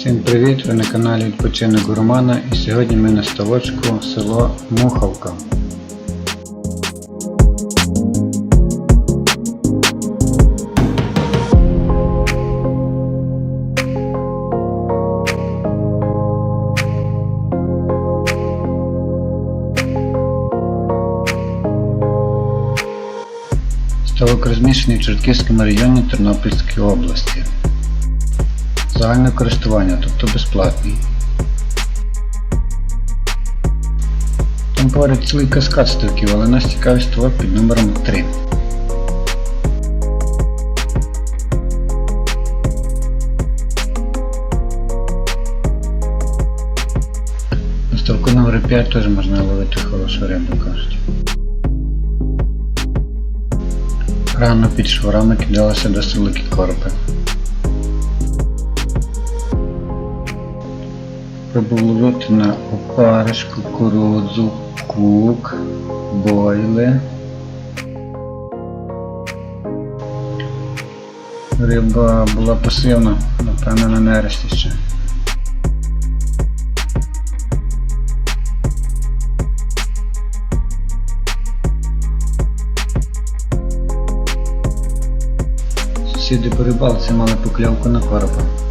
привіт! Ви на каналі Відпочинок Гурмана і сьогодні ми на ставочку село Муховка. Ставок розміщений в Чортківському районі Тернопільської області. Загальне користування, тобто безплатний. Там поряд цілий каскад ставків, але нас цікавить ставок під номером 3. На ставку номер 5 теж можна ловити хорошу рибу, кажуть. Рано під шворами кидалися досить великі коропи. Пробував ловити на опариш, кукурудзу, кук, бойли. Риба була пасивна, напевно на нересті ще. Сусіди по рибалці мали поклявку на коропа.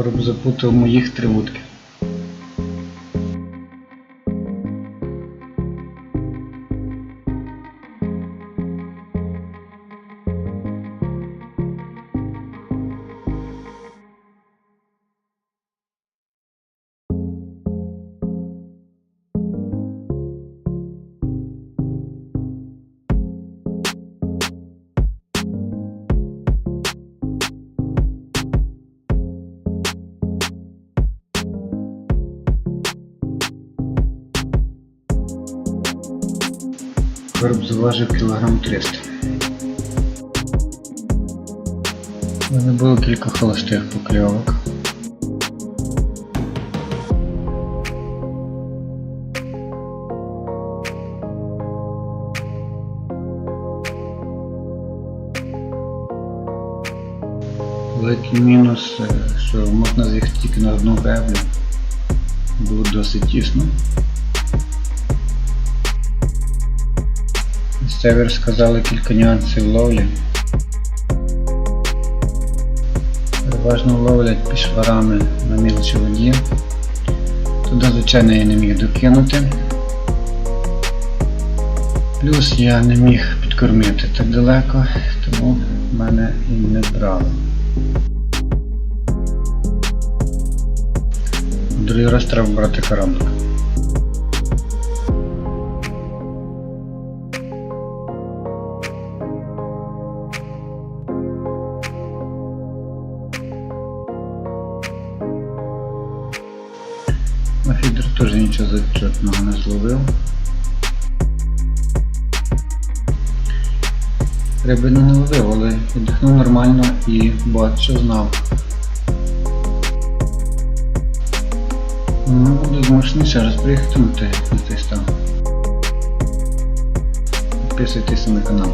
Короб запутав моїх три вудки. Короб заважив кілограм 300. У мене було кілька холостих покльовок. Великий мінус, е, що можна з'їхати тільки на одну греблю. Було досить тісно. Місцеві розказали кілька нюансів ловлі. Переважно ловлять пішварами на мілчій воді. Туди, звичайно, я не міг докинути. Плюс я не міг підкормити так далеко, тому мене і не брали. Другий раз треба брати кораблик. Теж нічого зачетного не зловив. Риби не ловив, але віддихнув нормально і багато що знав. Ну, буду змушений ще раз приїхати на той, стан. Підписуйтесь на канал.